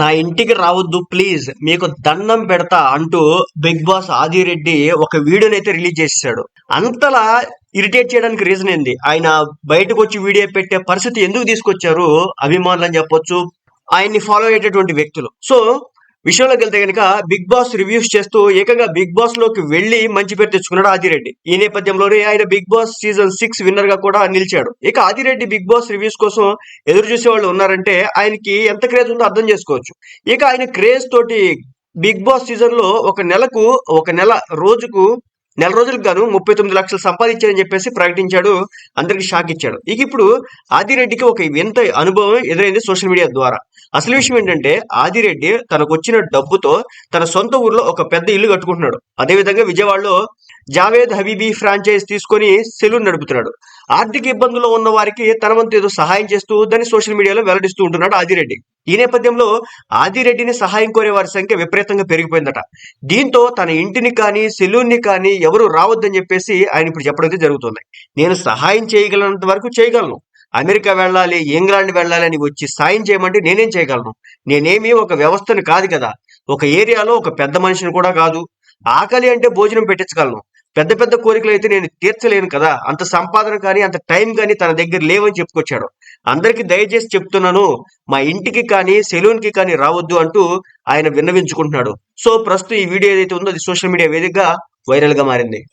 నా ఇంటికి రావద్దు ప్లీజ్ మీకు దండం పెడతా అంటూ బిగ్ బాస్ ఆదిరెడ్డి ఒక వీడియోని అయితే రిలీజ్ చేశాడు అంతలా ఇరిటేట్ చేయడానికి రీజన్ ఏంది? ఆయన బయటకు వచ్చి వీడియో పెట్టే పరిస్థితి ఎందుకు తీసుకొచ్చారు? అభిమానులు అని చెప్పొచ్చు. ఆయన్ని ఫాలో అయ్యేటటువంటి వ్యక్తులు. సో విషయంలోకి వెళ్తే కనుక బిగ్ బాస్ రివ్యూస్ చేస్తూ ఏకంగా బిగ్ బాస్లోకి వెళ్ళి మంచి పేరు తెచ్చుకున్నాడు ఆదిరెడ్డి. ఈ నేపథ్యంలోనే ఆయన బిగ్ బాస్ సీజన్ సిక్స్ విన్నర్గా కూడా నిలిచాడు. ఇక ఆదిరెడ్డి బిగ్ బాస్ రివ్యూస్ కోసం ఎదురు చూసే వాళ్ళు ఉన్నారంటే ఆయనకి ఎంత క్రేజ్ ఉందో అర్థం చేసుకోవచ్చు. ఇక ఆయన క్రేజ్ తోటి బిగ్ బాస్ సీజన్లో ఒక నెలకు ఒక నెల రోజుకు నెల రోజులకు గాను ముప్పై తొమ్మిది లక్షలు సంపాదించారని చెప్పేసి ప్రకటించాడు. అందరికి షాక్ ఇచ్చాడు. ఇక ఇప్పుడు ఆదిరెడ్డికి ఒక వింత అనుభవం ఎదురైంది సోషల్ మీడియా ద్వారా. అసలు విషయం ఏంటంటే ఆదిరెడ్డి తనకు వచ్చిన డబ్బుతో తన సొంత ఊర్లో ఒక పెద్ద ఇల్లు కట్టుకుంటున్నాడు. అదేవిధంగా విజయవాడలో జావేద్ హబీబీ ఫ్రాంచైజ్ తీసుకొని సెలూన్ నడుపుతున్నాడు. ఆర్థిక ఇబ్బందుల్లో ఉన్న వారికి తన వంతు ఏదో సహాయం చేస్తూ దాన్ని సోషల్ మీడియాలో వెల్లడిస్తూ ఉంటున్నాడు ఆదిరెడ్డి. ఈ నేపథ్యంలో ఆదిరెడ్డిని సహాయం కోరే వారి సంఖ్య విపరీతంగా పెరిగిపోయిందట. దీంతో తన ఇంటిని కానీ సెలూన్ని కానీ ఎవరు రావద్దని చెప్పేసి ఆయన ఇప్పుడు చెప్పడం అయితే జరుగుతుంది. నేను సహాయం చేయగలనంత వరకు చేయగలను. అమెరికా వెళ్ళాలి ఇంగ్లాండ్ వెళ్ళాలి అని వచ్చి సాయం చేయమంటే నేనేం చేయగలను? నేనేమి ఒక వ్యవస్థను కాదు కదా. ఒక ఏరియాలో ఒక పెద్ద మనిషిని కూడా కాదు. ఆకలి అంటే భోజనం పెట్టించగలను. పెద్ద పెద్ద కోరికలు అయితే నేను తీర్చలేను కదా. అంత సంపాదన కానీ అంత టైం కానీ తన దగ్గర లేవని చెప్పుకొచ్చాడు. అందరికి దయచేసి చెప్తున్నాను మా ఇంటికి కానీ సెలూన్కి కానీ రావద్దు అంటూ ఆయన విన్నవించుకుంటున్నాడు. సో ప్రస్తుతం ఈ వీడియో ఏదైతే ఉందో అది సోషల్ మీడియా వేదికగా వైరల్గా మారింది.